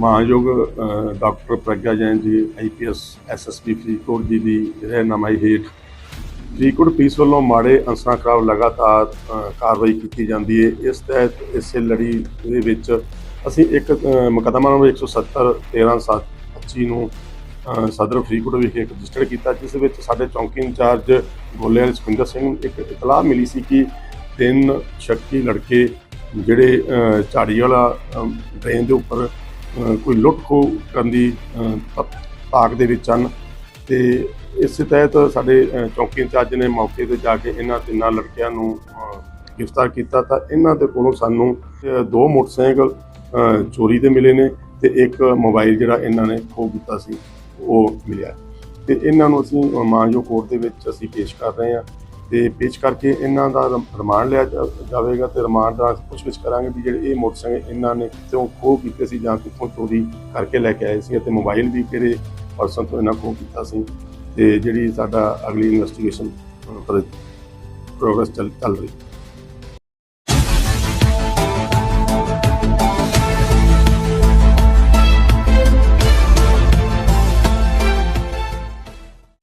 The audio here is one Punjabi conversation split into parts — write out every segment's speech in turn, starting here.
ਮਾਨਯੋਗ ਡਾਕਟਰ ਪ੍ਰਗਿਆ ਜੈਨ ਜੀ ਆਈਪੀਐਸ ਐਸਐਸਪੀ ਫਰੀਦਕੋਟ ਜੀ ਦੀ ਰਹਿਨਮਾਈ ਹੇਠ ਫਰੀਦਕੋਟ ਪੁਲਿਸ ਵੱਲੋਂ ਮਾੜੇ ਅੰਸਰਾਂ ਖਿਲਾਫ ਲਗਾਤਾਰ ਕਾਰਵਾਈ ਕੀਤੀ ਜਾਂਦੀ ਹੈ ਇਸ ਤਹਿਤ ਇਸੇ ਲੜੀ ਦੇ ਵਿੱਚ ਅਸੀਂ ਇੱਕ ਅ, ਮੁਕੱਦਮਾ ਨੰਬਰ 170 13 7 25 ਨੂੰ ਸਦਰ ਫਰੀਦਕੋਟ ਵਿਖੇ ਰਜਿਸਟਰ ਕੀਤਾ ਜਿਸ ਵਿੱਚ ਸਾਡੇ ਚੌਂਕੀ ਇੰਚਾਰਜ ਗੋਲੇਵਾਲ ਸੁਖਿੰਦਰ ਸਿੰਘ ਨੂੰ ਇੱਕ ਇਤਲਾਹ ਮਿਲੀ ਸੀ ਕਿ ਤਿੰਨ ਸ਼ੱਕੀ ਲੜਕੇ ਜਿਹੜੇ ਝਾੜੀ ਵਾਲਾ ਟ੍ਰੇਨ ਦੇ ਉੱਪਰ ਕੋਈ ਲੁੱਟ ਖੋਹ ਕਰਨ ਦੀ ਅ, ਤਾਕ ਦੇ ਵਿੱਚ ਹਨ ਤੇ ਇਸੇ ਤਹਿਤ ਸਾਡੇ ਅ, ਚੌਕੀ ਇੰਚਾਰਜ ਨੇ ਮੌਕੇ ਤੇ ਜਾ ਕੇ ਇਹਨਾਂ ਤਿੰਨਾਂ ਲੜਕਿਆਂ ਨੂੰ ਗ੍ਰਿਫਤਾਰ ਕੀਤਾ ਤਾਂ ਇਹਨਾਂ ਦੇ ਕੋਲੋਂ ਸਾਨੂੰ ਦੋ ਮੋਟਰਸਾਈਕਲ ਚੋਰੀ ਦੇ ਮਿਲੇ ਨੇ ਤੇ ਇੱਕ ਮੋਬਾਈਲ ਜਿਹੜਾ ਇਹਨਾਂ ਨੇ ਖੋਹ ਕੀਤਾ ਸੀ ਉਹ ਮਿਲਿਆ। ਤੇ ਇਹਨਾਂ ਨੂੰ ਅਸੀਂ ਮਾਨਯੋਗ ਕੋਰਟ ਦੇ ਵਿੱਚ ਅਸੀਂ ਪੇਸ਼ ਕਰ ਰਹੇ ਹਾਂ। ਤੇ ਪੇਸ਼ ਕਰਕੇ ਇਹਨਾਂ ਦਾ ਰਿਮਾਂਡ ਲਿਆ ਜਾਵੇਗਾ ਤੇ ਰਿਮਾਂਡ ਦਾ ਪੁੱਛਗਿੱਛ ਕਰਾਂਗੇ ਵੀ ਜਿਹੜੇ ਇਹ ਮੋਟਰਸਾਈਕਲ ਇਹਨਾਂ ਨੇ ਕਿੱਥੋਂ ਖੋਹ ਕੀਤੇ ਸੀ ਜਾਂ ਕਿੱਥੋਂ ਚੋਰੀ ਕਰਕੇ ਲੈ ਕੇ ਆਏ ਸੀ ਅਤੇ ਮੋਬਾਈਲ ਵੀ ਕਿਹੜੇ ਪਰਸਨ ਤੋਂ ਇਹਨਾਂ ਖੋਹ ਕੀਤਾ ਸੀ ਤੇ ਜਿਹੜੀ ਸਾਡਾ ਅਗਲੀ ਇਨਵੈਸਟੀਗੇਸ਼ਨ ਪ੍ਰੋਗਰੈਸ ਚੱਲ ਚੱਲ ਰਹੀ।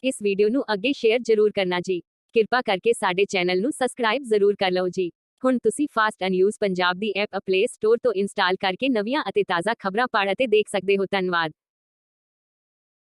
ਇਸ ਵੀਡੀਓ ਨੂੰ ਅੱਗੇ ਸ਼ੇਅਰ ਜ਼ਰੂਰ ਕਰਨਾ ਜੀ। ਕਿਰਪਾ ਕਰਕੇ ਸਾਡੇ ਚੈਨਲ ਨੂੰ ਸਬਸਕ੍ਰਾਈਬ ਜ਼ਰੂਰ ਕਰ ਲਓ ਜੀ। ਹੁਣ ਤੁਸੀਂ ਫਾਸਟ ਐਂਡ ਨਿਊਜ਼ ਪੰਜਾਬ ਦੀ ਐਪ ਪਲੇ ਸਟੋਰ ਤੋਂ ਇੰਸਟਾਲ ਕਰਕੇ ਨਵੀਆਂ ਅਤੇ ਤਾਜ਼ਾ ਖਬਰਾਂ ਪੜ੍ਹ ਅਤੇ ਦੇਖ ਸਕਦੇ ਹੋ। ਧੰਨਵਾਦ।